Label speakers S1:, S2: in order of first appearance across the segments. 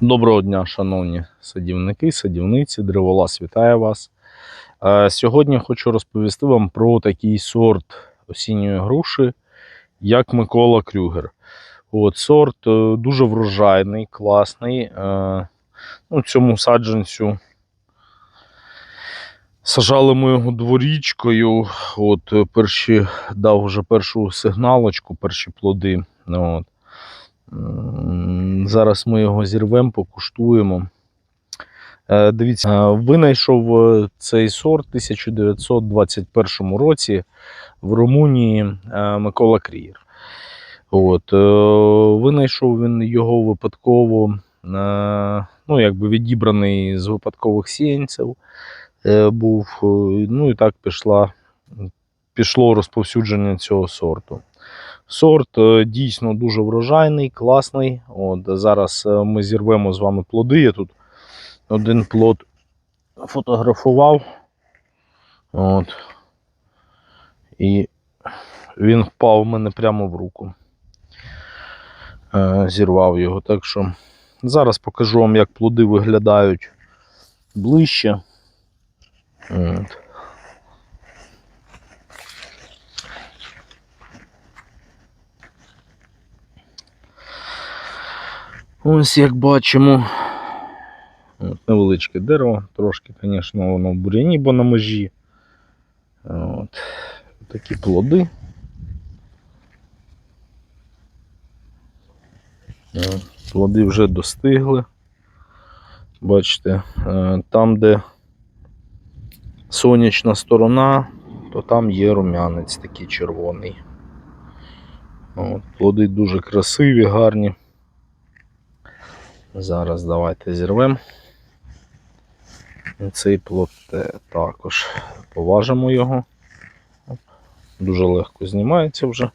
S1: Доброго дня, шановні садівники, садівниці, древолаз вітає вас. Е, Сьогодні хочу розповісти вам про такий сорт осінньої груші, як Микола Крюгер. От, сорт е, дуже врожайний, класний. Е, Ну, цьому саджанцю сажали ми його дворічкою. От, перші, дав вже першу сигналочку, перші плоди. От. Зараз ми його зірвемо, покуштуємо. Е, Дивіться, е, винайшов е, цей сорт у 1921 році в Румунії Микола Крієр. От, винайшов він його випадково, ну, якби відібраний з випадкових сіянців. Був, ну і так пішла, пішло розповсюдження цього сорту. Сорт е, дійсно дуже врожайний, класний. От, зараз е, ми зірвемо з вами плоди. Я тут один плод фотографував. От. І він впав в мене прямо в руку. Е, Зірвав його. Так що зараз покажу вам, як плоди виглядають ближче. От. Ось як бачимо. От, невеличке дерево, трошки, звісно, воно в буряні, бо на межі. От. Такі плоди. Плоди вже достигли. Бачите, е, там, де сонячна сторона, то там є рум'янець такий червоний. От, плоди дуже красиві, гарні. Зараз давайте зірвемо. Цей плод також поважимо його. Дуже легко знімається вже.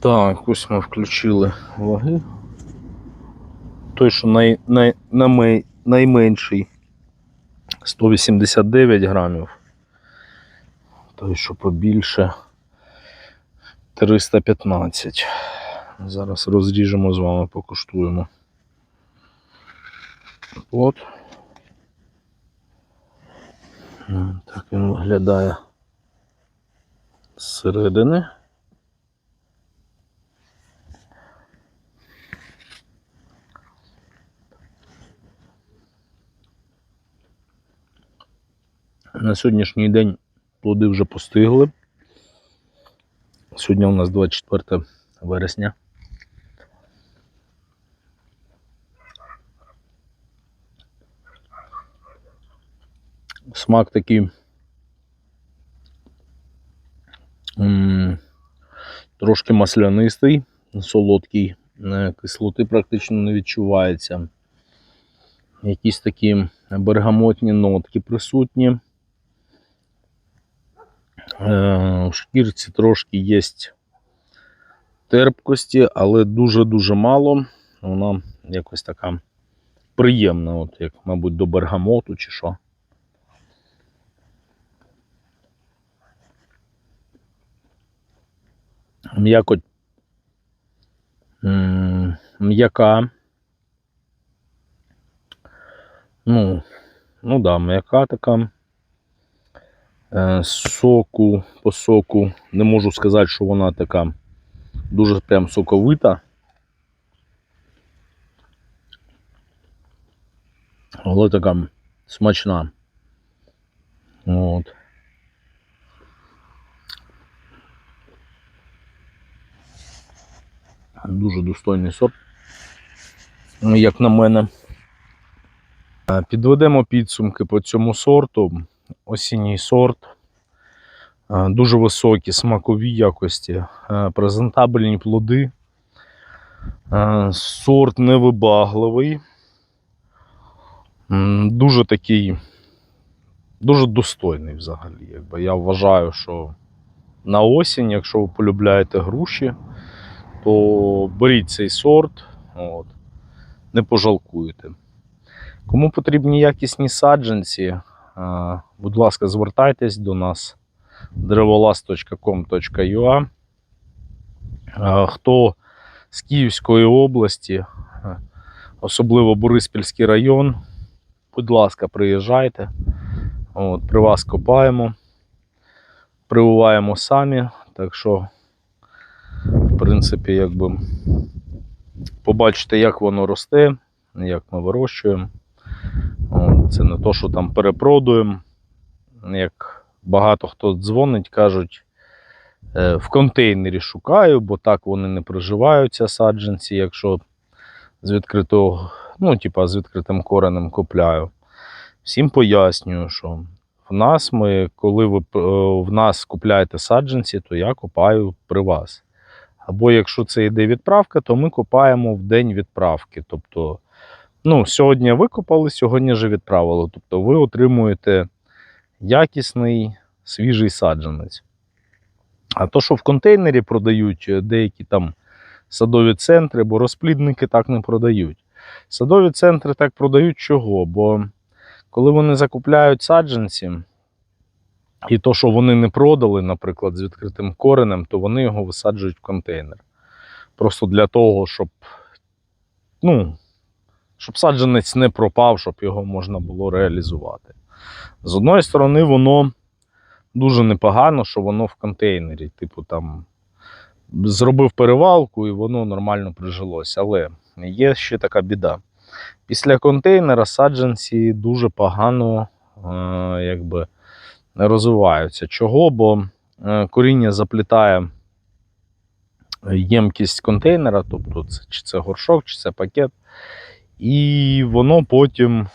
S1: Так, ось ми включили ваги. Той, що най, най, най, найменший 189 грамів. Той, що побільше 315. Зараз розріжемо з вами, покуштуємо. От. Так він виглядає зсередини. На сьогоднішній день плоди вже постигли. Сьогодні у нас 24 вересня. Смак такий трошки маслянистий, солодкий, е, кислоти практично не відчувається. Якісь такі бергамотні нотки присутні. Е, В шкірці трошки є терпкості, але дуже-дуже мало. Вона якось така приємна, от як, мабуть, до бергамоту чи що. М'якоть м'яка. Ну, ну да, м'яка така. Е, соку по соку. Не можу сказати, що вона така дуже прям соковита. Але така смачна. От. Дуже достойний сорт. Як на мене. Е, Підведемо підсумки по цьому сорту. Осінній сорт. Е, Дуже високі смакові якості, е, презентабельні плоди. Е, Сорт невибагливий. Дуже такий, дуже достойний взагалі. Якби. Я вважаю, що на осінь, якщо ви полюбляєте груші, то беріть цей сорт, от, не пожалкуєте. Кому потрібні якісні саджанці, будь ласка, звертайтесь до нас drevolass.com.ua Хто з Київської області, особливо Бориспільський район, будь ласка, приїжджайте. От, при вас копаємо, прививаємо самі. Так що, в принципі, якби побачите, як воно росте, як ми вирощуємо. Це не то, що там перепродуємо. Як багато хто дзвонить, кажуть, е, в контейнері шукаю, бо так вони не проживаються саджанці, якщо з відкритого, ну, типа, з відкритим коренем купляю. Всім пояснюю, що в нас ми, коли ви е, в нас купляєте саджанці, то я копаю при вас. Або якщо це йде відправка, то ми копаємо в день відправки. Тобто, ну, сьогодні викопали, сьогодні вже відправили. Тобто ви отримуєте якісний свіжий саджанець. А то, що в контейнері продають е, деякі там садові центри, бо розплідники так не продають. Садові центри так продають чого? Бо коли вони закупляють саджанці, і то, що вони не продали, наприклад, з відкритим коренем, то вони його висаджують в контейнер. Просто для того, щоб, ну, щоб саджанець не пропав, щоб його можна було реалізувати. З одної сторони, воно дуже непогано, що воно в контейнері. Типу там зробив перевалку і воно нормально прижилося. Але є ще така біда. Після контейнера саджанці дуже погано е, якби, розвиваються. Чого? Бо е, коріння заплітає ємкість контейнера, тобто це, чи це горшок, чи це пакет, і воно потім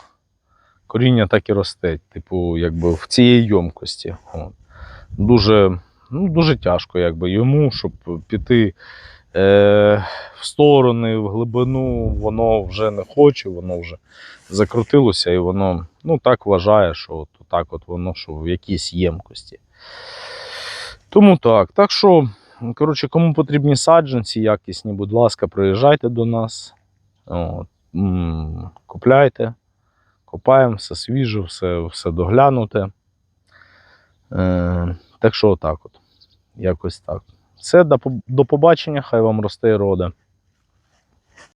S1: коріння так і росте, типу, якби в цій ємкості. От. Дуже, ну, дуже тяжко якби, йому, щоб піти е, в сторони, в глибину, воно вже не хоче, воно вже закрутилося, і воно ну, так вважає, що от, так от воно що в якійсь ємкості. Тому так. Так що, коротше, кому потрібні саджанці якісні, будь ласка, приїжджайте до нас. От, купляйте, копаємо, все свіже, все, все доглянуте. Е, так що отак от. Якось так. Все, до, побачення, хай вам росте і роде.